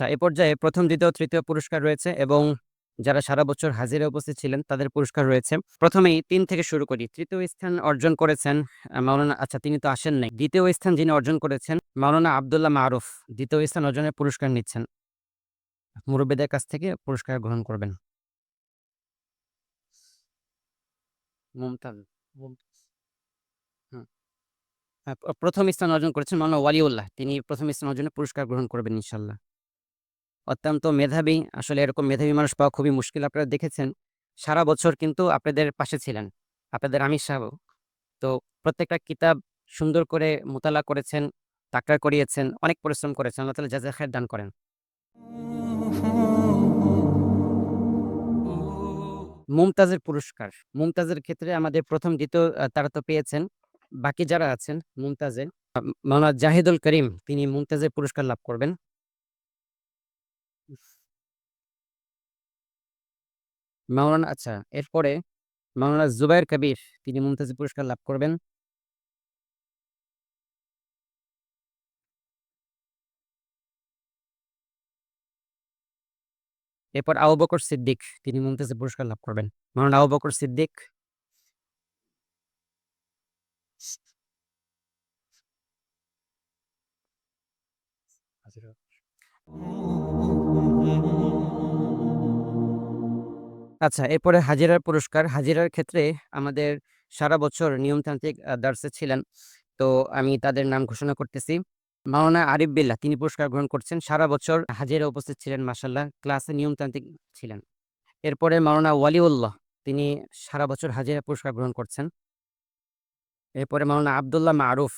আচ্ছা এ পর্যায়ে প্রথম, দ্বিতীয়, তৃতীয় পুরস্কার রয়েছে এবং যারা সারা বছর হাজিরা উপস্থিত ছিলেন তাদের পুরস্কার রয়েছে। প্রথমেই তিন থেকে শুরু করি। তৃতীয় স্থান অর্জন করেছেন মাওলানা আচ্ছা তিনি তো আসেন নাই। দ্বিতীয় স্থান যিনি অর্জন করেছেন, মাওলানা আবদুল্লাহ মারুফ। দ্বিতীয় স্থান অর্জনের পুরস্কার নিচ্ছেন। মুরব্বীদের কাছ থেকে পুরস্কার গ্রহণ করবেন। প্রথম স্থান অর্জন করেছেন মাওলানা ওয়ালিউল্লাহ। তিনি প্রথম স্থান অর্জনে পুরস্কার গ্রহণ করবেন ইনশাল্লাহ অত্যন্ত মেধাবী। আসলে এরকম মেধাবী মানুষ পাওয়া খুবই মুশকিল। আপনারা দেখেছেন, সারা বছর কিন্তু আপনাদের পাশে ছিলেন, আপনাদের আমির সাহেব। তো প্রত্যেকটা কিতাব সুন্দর করে মোতালা করেছেন, তাকরার করিয়েছেন, অনেক পরিশ্রম করেছেন। আল্লাহ তালা জাজা খায়ের দান করেন। মুমতাজের পুরস্কার। মুমতাজের ক্ষেত্রে আমাদের প্রথম, দ্বিতীয় তারা তো পেয়েছেন। বাকি যারা আছেন মুমতাজের মাওলানা জাহিদুল করিম, তিনি মুমতাজের পুরস্কার লাভ করবেন। মাওলানা আচ্ছা এরপরে মাওলানা জুবাইর কবির, তিনি মুমতাজের পুরস্কার লাভ করবেন। এরপর আবু বকর সিদ্দিক, তিনি মুমতাজের পুরস্কার লাভ করবেন। মাওলানা আবু বকর সিদ্দিক। আচ্ছা এরপরে হাজিরার পুরস্কার। হাজিরার ক্ষেত্রে আমাদের সারা বছর নিয়মতান্ত্রিক দার্সে ছিলেন। তো আমি তাদের নাম ঘোষণা করতেছি। মাওলানা আরিফ বিল্লাহ, তিনি পুরস্কার গ্রহণ করছেন। সারা বছর হাজিরা উপস্থিত ছিলেন মাসাল্লাহ ক্লাসে নিয়মতান্ত্রিক ছিলেন। এরপরে মাওলানা ওয়ালিউল্লাহ, তিনি সারা বছর হাজিরা পুরস্কার গ্রহণ করছেন। এরপরে মাওলানা আবদুল্লাহ মারুফ,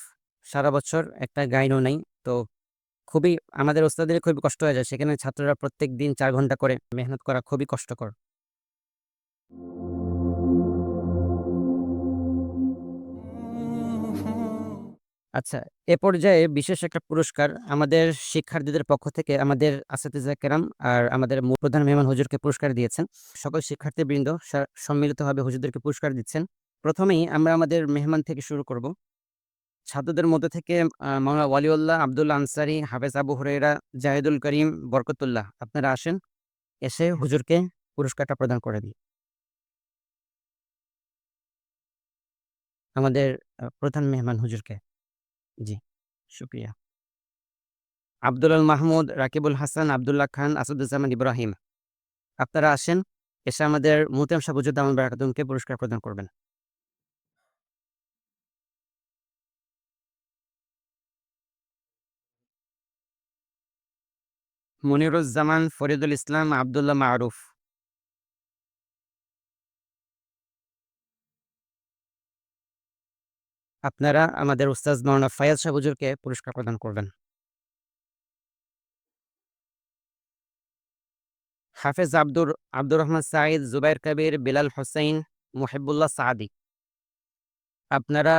সারা বছর একটা গাইনও নেই। তো খুবই, আমাদের ওস্তাদের খুবই কষ্ট হয়ে যায়। সেখানে ছাত্ররা প্রত্যেক দিন চার ঘণ্টা করে মেহনত করা খুবই কষ্টকর। আচ্ছা এ পর্যায়ে বিশেষ একটা পুরস্কার আমাদের শিক্ষার্থীদের পক্ষ থেকে আমাদের আসাতিজা কেরাম আর আমাদের প্রধান মেহমান হুজুরকে পুরস্কার দিয়েছেন। সকল শিক্ষার্থীবৃন্দ সম্মিলিতভাবে হুজুরদেরকে পুরস্কার দিচ্ছেন। প্রথমেই আমরা আমাদের মেহমান থেকে শুরু করব। ছাত্রদের মধ্যে থেকে আহ, ওয়ালিউল্লাহ আব্দুল আনসারি হাফেজ আবু হুরাইরা জাহিদুল করিম বরকতুল্লাহ। আপনারা আসেন এসে হুজুরকে পুরস্কারটা প্রদান করে দিই আমাদের প্রধান মেহমান হুজুরকে। জি। শুক্রিয়া। আব্দুল মাহমুদ, রাকিবুল হাসান, আব্দুল্লাহ খান, আসাদুজ্জামান ইব্রাহিম। আপনারা আসেন, এসে আমাদের মুহতাম সাবুজুদ্দামান বারাকাতুমকে পুরস্কার প্রদান করবেন। মনিরুজ্জামান ফরিদুল ইসলাম, আব্দুল্লাহ মারুফ। আপনারা আমাদের উস্তাজ মৌলানা ফায়াজ শাহ হুজুরকে পুরস্কার প্রদান করবেন। হাফেজ আব্দুর আব্দুর রহমান সাঈদ, জুবাইর কবির, বিলাল হোসেন মুহিবুল্লাহ সাদি আপনারা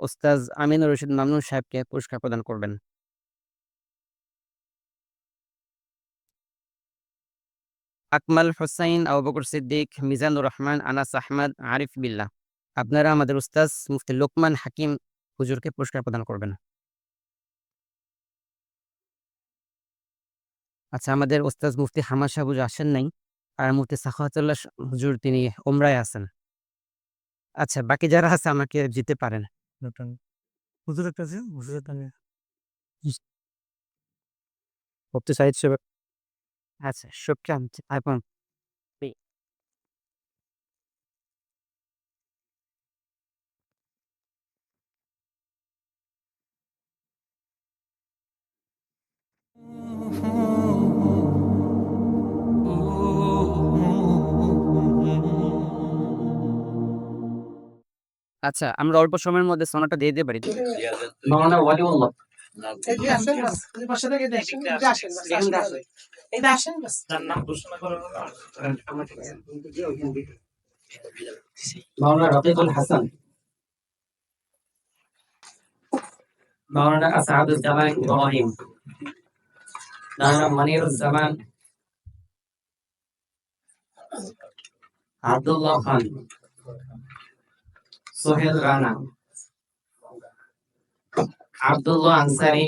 ওস্তাজ আমিনুর রশিদ মামনুন সাহেবকে পুরস্কার প্রদান করবেন। আকমাল হোসাইন, আবু বকর সিদ্দিক, মিজানুর রহমান, আনাস আহমদ, আরিফ বিল্লাহ। আপনারা আমাদের উস্তাজ মুফতি লোকমান হাকিম হুজুরকে পুরস্কার প্রদান করবেন। আচ্ছা আমাদের ওস্তাজ মুফতি হামাদ সাহেব হুজুর আসেন নাই আর মুফতি সাখাওয়াতুল্লাহ হুজুর তিনি ওমরায় আছেন। আচ্ছা বাকি যারা আছে আমাকে জিতে পারেন। মুফতি সাহিদ সাহেব। আচ্ছা এখন আচ্ছা আমরা অল্প সময়ের মধ্যে সোনাটা দিয়ে দিতে পারি মাওলানা ওয়ালিউল্লাহ। মাওলানা রফিকুল হাসান। মাওলানা ইব্রাহিম। মাওলানা মনিরুজ্জামান আব্দুল্লাহ খান। সোহেল রানা আব্দুল্লাহ আনসারি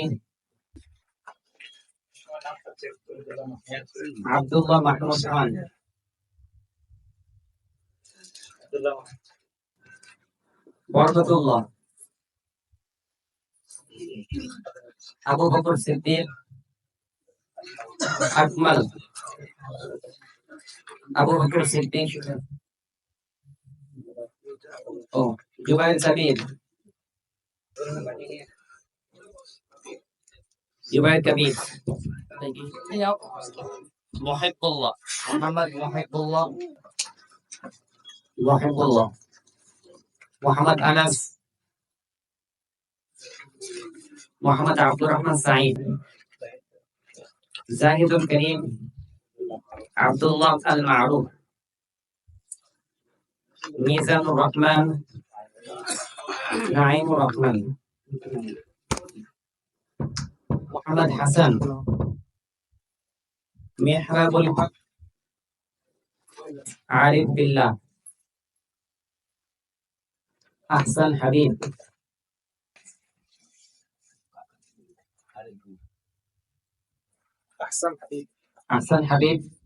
আব্দুল্লাহ মাহমুদ খান বরকতুল্লাহ আবু বকর সিদ্দিক আকমাল আবু বকর সিদ্দিক ও জুবাইর সাবির জুবাইর কবির মহিবুল্লাহ মোহাম্মদ মহিবুল্লাহ মহিবুল্লাহ মোহাম্মদ আনাস মোহাম্মদ আব্দুর রহমান সাইদ জাহিদুল করিম আব্দুল্লাহ আল মারুফ মিজানুর রহমান نعيم الأقمل محمد حسن. محراب الحق. عارف بالله. أحسن حبيب أحسن حبيب. أحسن حبيب.